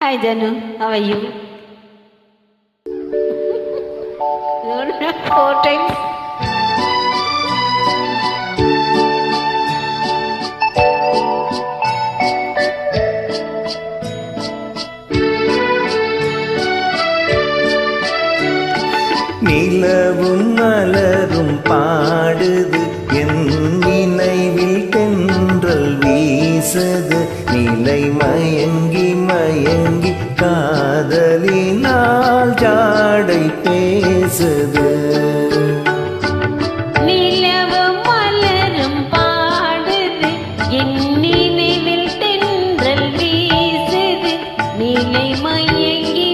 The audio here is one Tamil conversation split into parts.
Hi Janu, how are you? Four times. நிலவும் மலரும் பாடுது மயங்கி காதலினால் ஜாடை பேசுது. நினைவில் தென்றல் வீசுது. நிலை மயங்கி மயங்கி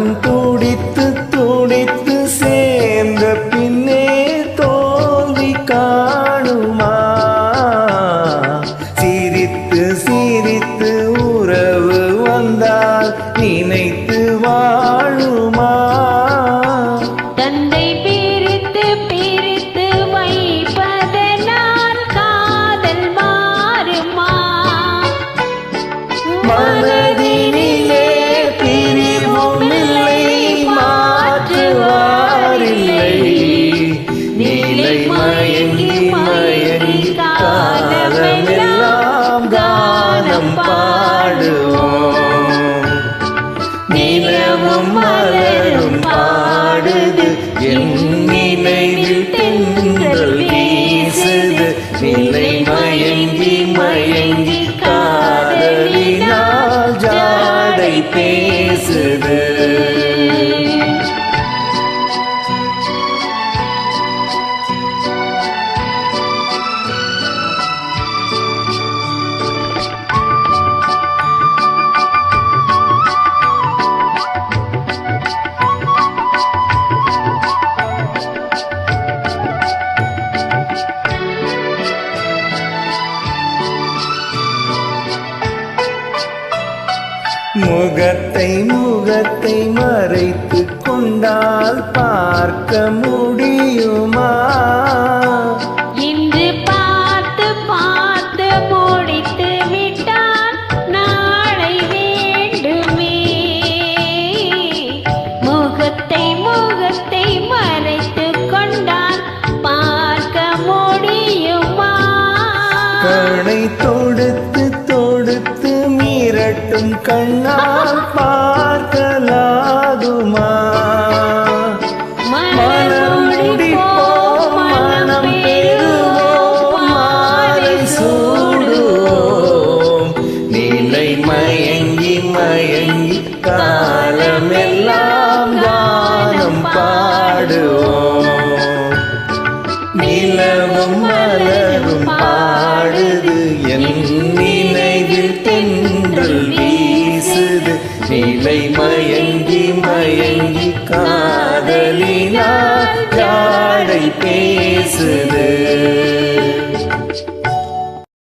மனம் துடித்து துடித்து சேர்ந்த பின்னே தோல்வி காணுமா? சிரித்து சிரித்து உறவு வந்தால் நினைத்து வாழுமா? தந்தை பிரித்து பிரித்து வைப்பதனால் காதல் மாறுமா? மனதினிலே என் நினைவில் தென்றல் வீசுது. நிலை மயங்கி மயங்கி காதலினால் ஜாடை பேசுது. முகத்தை முகத்தை மறைத்து கொண்டால் பார்க்க முடியுமா? இன்று பார்த்து பார்த்து முடித்து விட்டால் நாளை வேண்டுமே. முகத்தை முகத்தை மறைத்து கொண்டால் பார்க்க முடியுமா? கணை தொடுத்து தொடுத்து மிரட்டும் கண்ணால் பார்க்கலாகுமா? மலர் முடிப்போம் மனம் பெறுவோம் மாலை சூடுவோம். நிலை மயங்கி மயங்கி காலமெல்லாம் கானம் பாடுவோம். நிலவும் மலரும் பாடுது. என் காதலினா யாழை பேசுது?